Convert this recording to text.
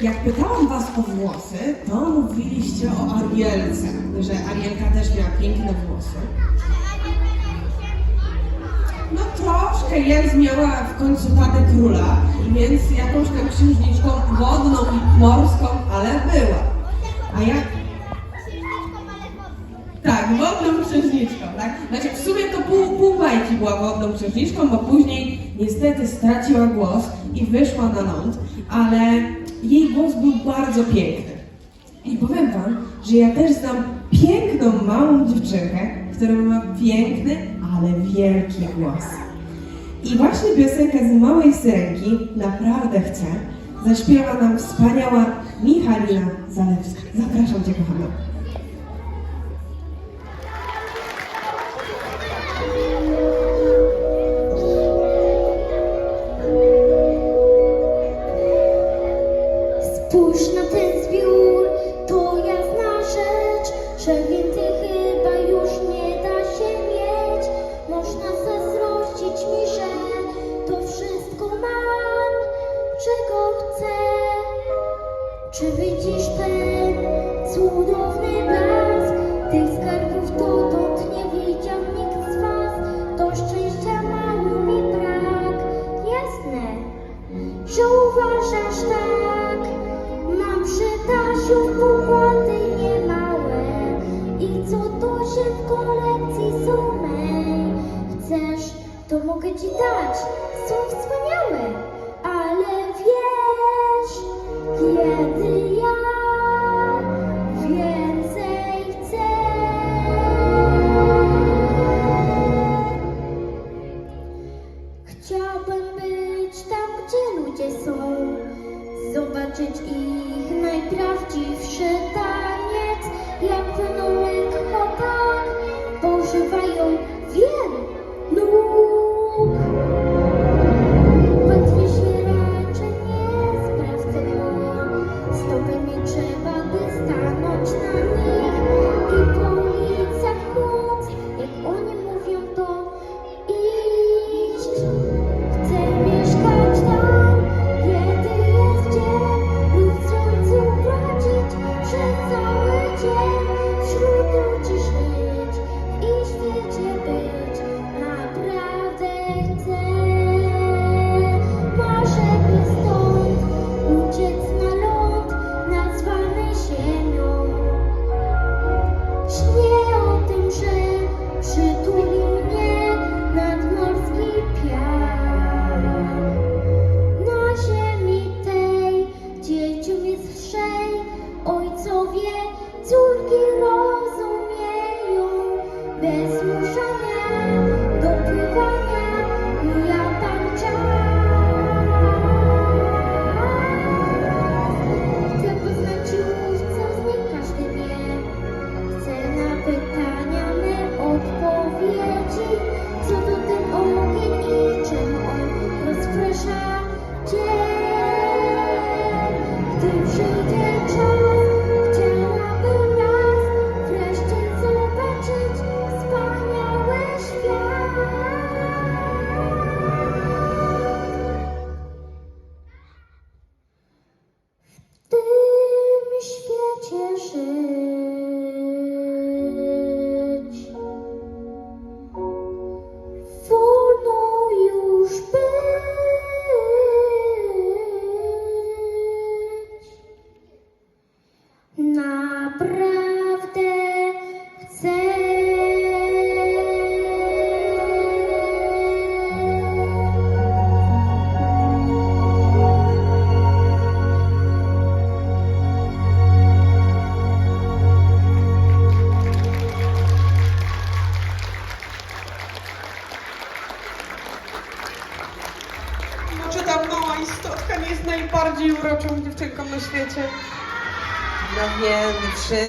Jak pytałam was o włosy, to mówiliście o Arielce, że Arielka też miała piękne włosy. No troszkę Jens miała w końcu tadę króla, więc jakąś tam księżniczką wodną i morską, ale była. A jak... Tak, wodną księżniczką, była wodną księżniczką, bo później niestety straciła głos i wyszła na ląd, ale jej głos był bardzo piękny. I powiem wam, że ja też znam piękną małą dziewczynkę, która ma piękny, ale wielki głos. I właśnie piosenkę z Małej Syrenki, naprawdę chcę, zaśpiewa nam wspaniała Michalina Zalewska. Zapraszam Cię, kochana. Czy widzisz ten cudowny blask? Tych skarbów dotąd nie widział nikt z was. Do szczęścia mało mi brak, jasne że uważasz tak. Mam przy Tasiu pokłady niemałe i co to się w kolekcji są mej. Chcesz, to mogę ci dać, są wspaniałe, Chciałbym być tam, gdzie ludzie są, zobaczyć ich najprawdziwszy taniec, jak lekko tak, pożywają wielu 春早遇见秋冬之时少年，冬天快乐，不要怕。Żyć. Wolno już być. Naprawdę istotka nie jest najbardziej uroczą dziewczynką na świecie? No wiem, wszyscy.